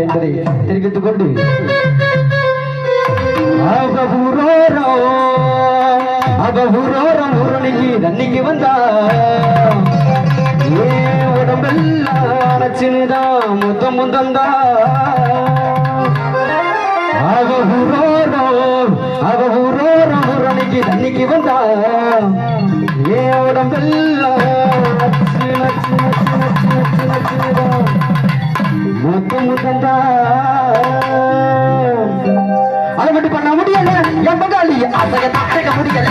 என்பதை தெரிவித்துக் கொண்டு அகபுரோரோ அகபுரோரோ முரணிக்கு தண்ணிக்கு வந்தா ஏ உடம்பெல்லாம் நச்சினுதான் முத்தம் முந்தந்தா அகபுரோரோ அகபுரோரோ முரணிக்கு தண்ணிக்கு வந்தா ஏ உடம்பெல்லாம் பண்ணா அதை மட்டும் பண்ண முடியல என் பங்காளி அசைய தாசைக்க முடியல.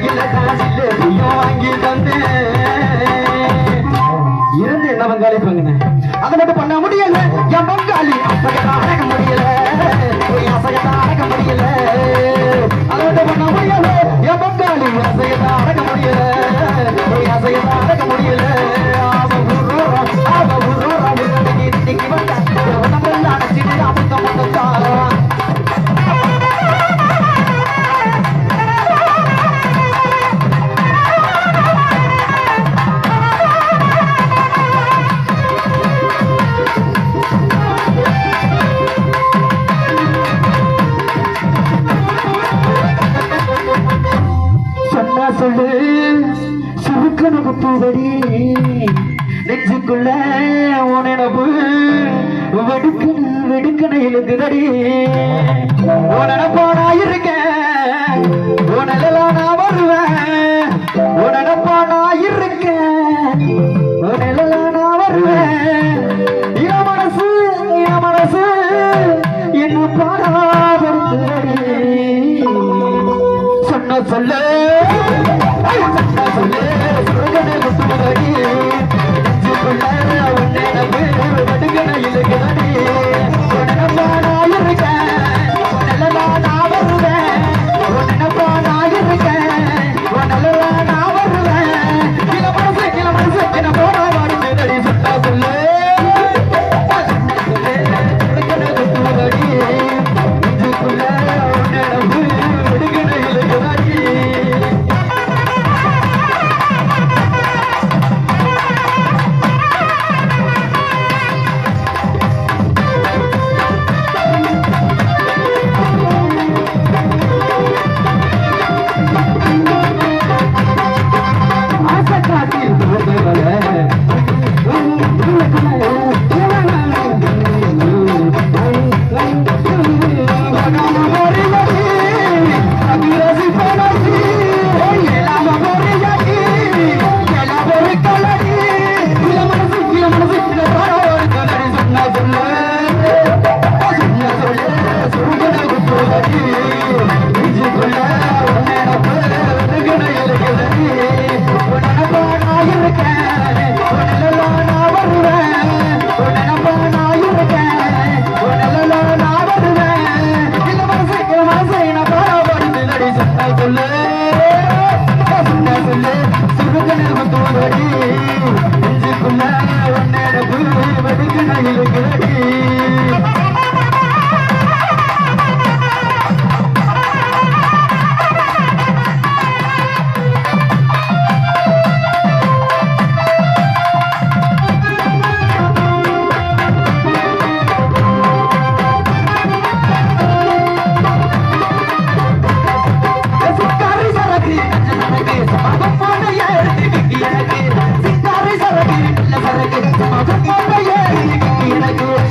Thank you. சொல்லு சுருக்கனுக்கு பூவடி நெஞ்சுக்குள்ள உனப்பு வெடுக்கணு வெடுக்கனை இழுக்குதடி உனப்போ நான் நான் வருவேன். உனப்போ நான் நான் வருவேன். என் மனசு என் மனசு என்ன பாராபடுத்துதடி சொன்ன சொல்லு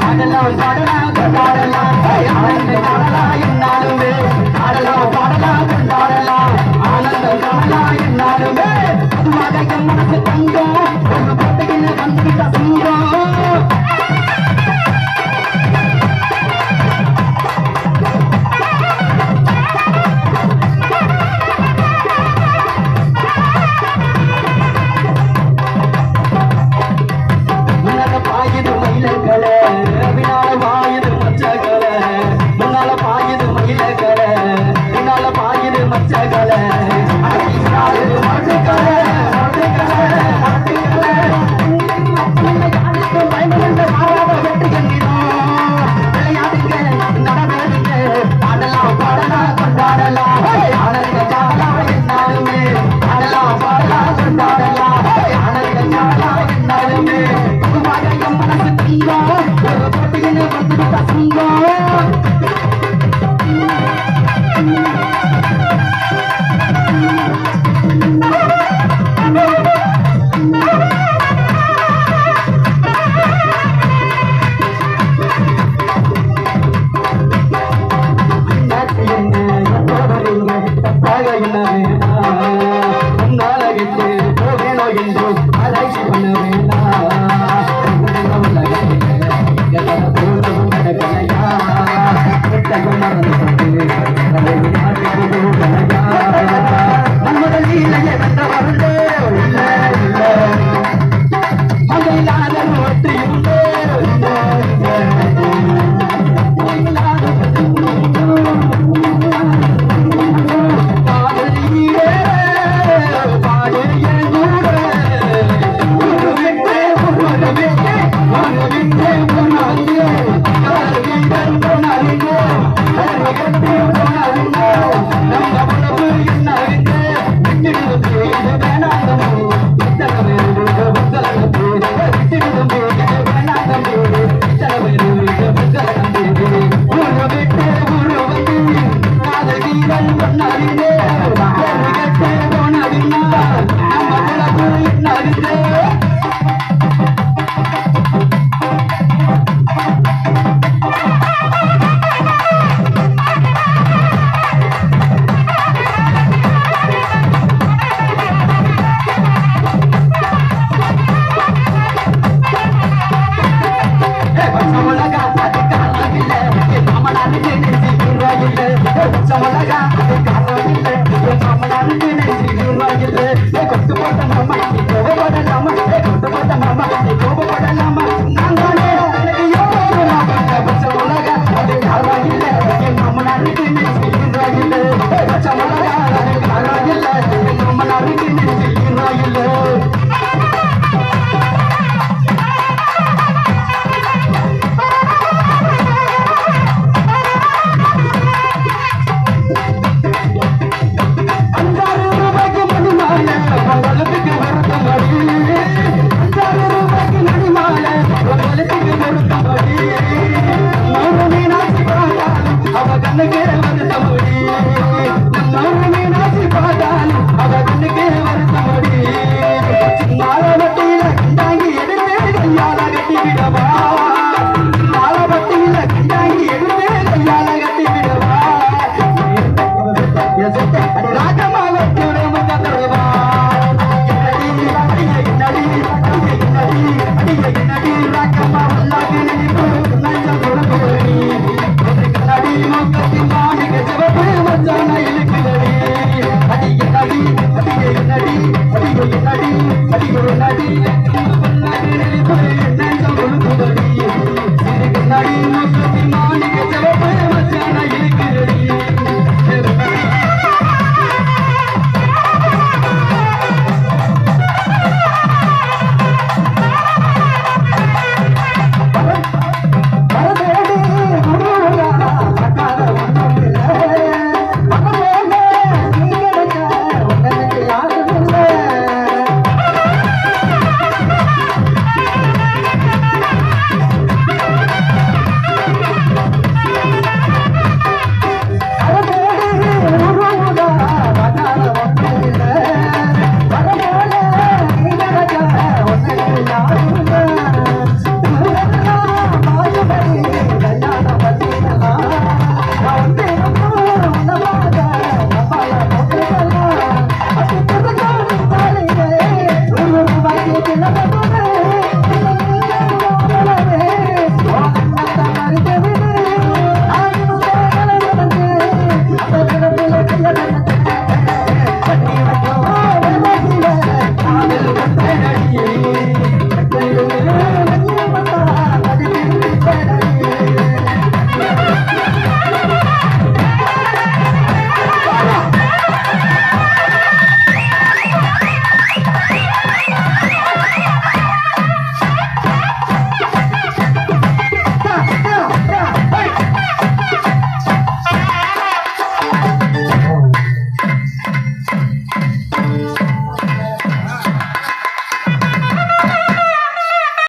பாடலாம் பாடலாம் பாடலாம் என்னாலுமே.